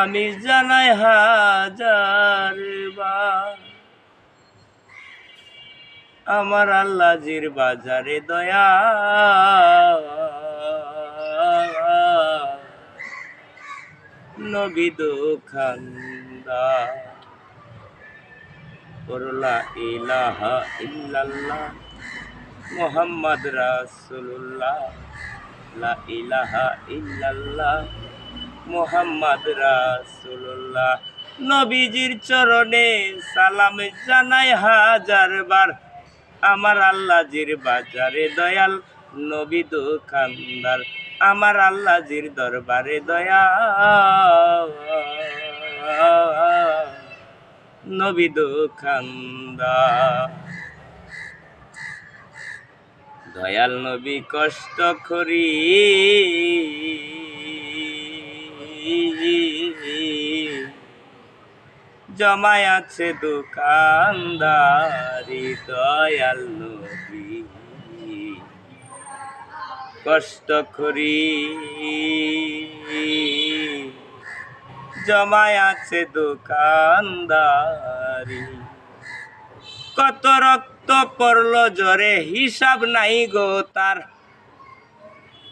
আমি জানাই হাজার আমার আল্লাজির বাজারে দয়া নবী দোখান্দা। করলা ইলাহা ইল্লাল্লাহ, মোহাম্মদ রাসূলুল্লাহ। লা ইলাহা ইল্লাল্লাহ। মোহাম্মদ রাসূলুল্লাহ। নবীজির চরণে সালাম জানাই হাজার বার আমার আল্লাহজির বাজারে দয়াল নবী দোকানদার। আমার আল্লাহজির দরবারে দয়া নবী দোকানদার। দয়াল নবী কষ্ট করি। জমায় আছে দোকানদারি দয়াল নবী। কষ্ট করি। জমায় আছে দোকানদারি। কত রক্ত পড়ল জরে হিসাব নাই গো তার।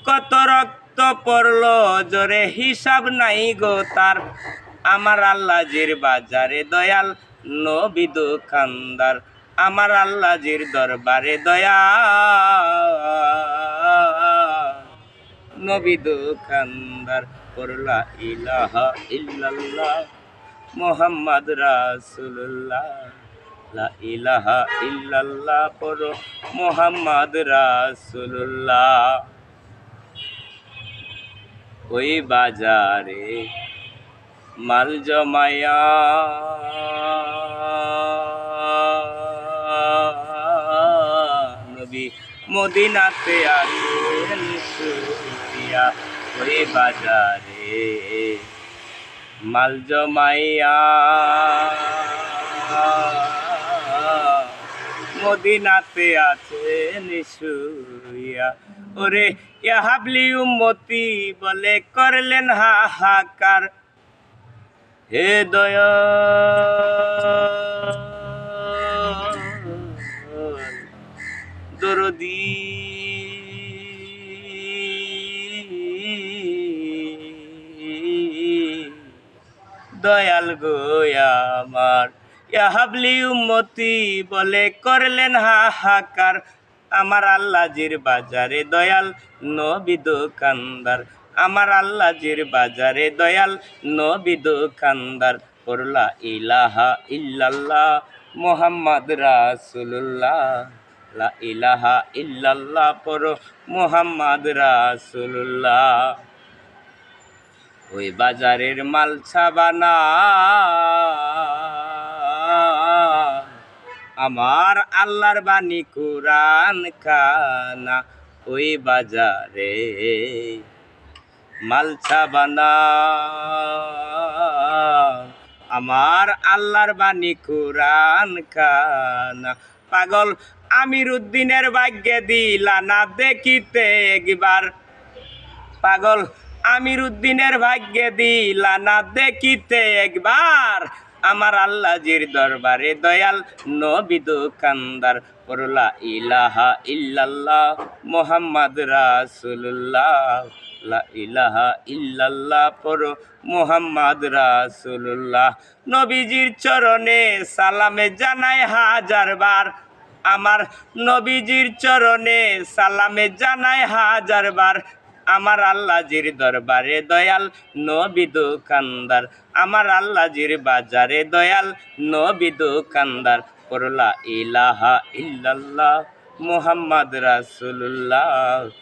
কত রক্ত পড়ল জরে হিসাব নাই গো তার। আমার আল্লাজির বাজারে দয়াল নবী দোকানদার। আমার আল্লাজির দরবারে দয়া নবী দোকানদার। করলা ইলাহা ইল্লাল্লাহ, মোহাম্মদ রাসূলুল্লাহ। লা ইলাহা ইল্লাল্লাহ পড়ো মোহাম্মদ রাসূলুল্লাহ। ওই বাজারে মাল নবী মদিনাতে আসেন সুফিয়া ওই বাজারে। মাল জমাইয়া মদিনাতে আছে নিশুইয়া ওরে ইহাবলি উম্মতি বলে করলেন হাহাকার। হে দয় দরদি। দয়াল গো আমার, ইহাবলি উম্মতি বলে করলেন হাহাকার। আমার আল্লাজির বাজারে দয়াল নবী দোকানদার। আমার আল্লাজির বাজারে দয়াল নবী দোকানদার করলা ইলাহা ইল্লাল্লাহ মোহাম্মদ রাসূলুল্লাহ। লা ইলাহা ইল্লাল্লাহ পর মোহাম্মদ রাসূলুল্লাহ। ওই বাজারের মাল ছাবানা আমার আল্লাহর বাণী কোরআন খানা ওই বাজারে। মাল বানা আমার আল্লাহর বাণী কোরআন খানা পাগল আমির উদ্দিনের ভাগ্যে দিলা না দেখিতে একবার। পাগল আমির উদ্দিনের ভাগ্যে দিলা না দেখিতে একবার। আমার আল্লাজির দরবারে দয়াল নবী দোকানদার। করলা ইলাহা ইল্লাল্লাহ মোহাম্মদ রাসূলুল্লাহ। লা ইলাহা ইল্লাল্লাহ পর মোহাম্মদ রাসূলুল্লাহ। নবীজির চরণে সালামে জানায় হাজার বার। আমার নবীজির চরণে সালামে জানায় হাজার বার। আমার আল্লাজির দরবারে দয়াল নবী দোকানদার। আমার আল্লাজির বাজারে দয়াল নবী দোকানদার। করলা ইলাহা ইল্লাল্লাহ মুহাম্মদ রাসূলুল্লাহ।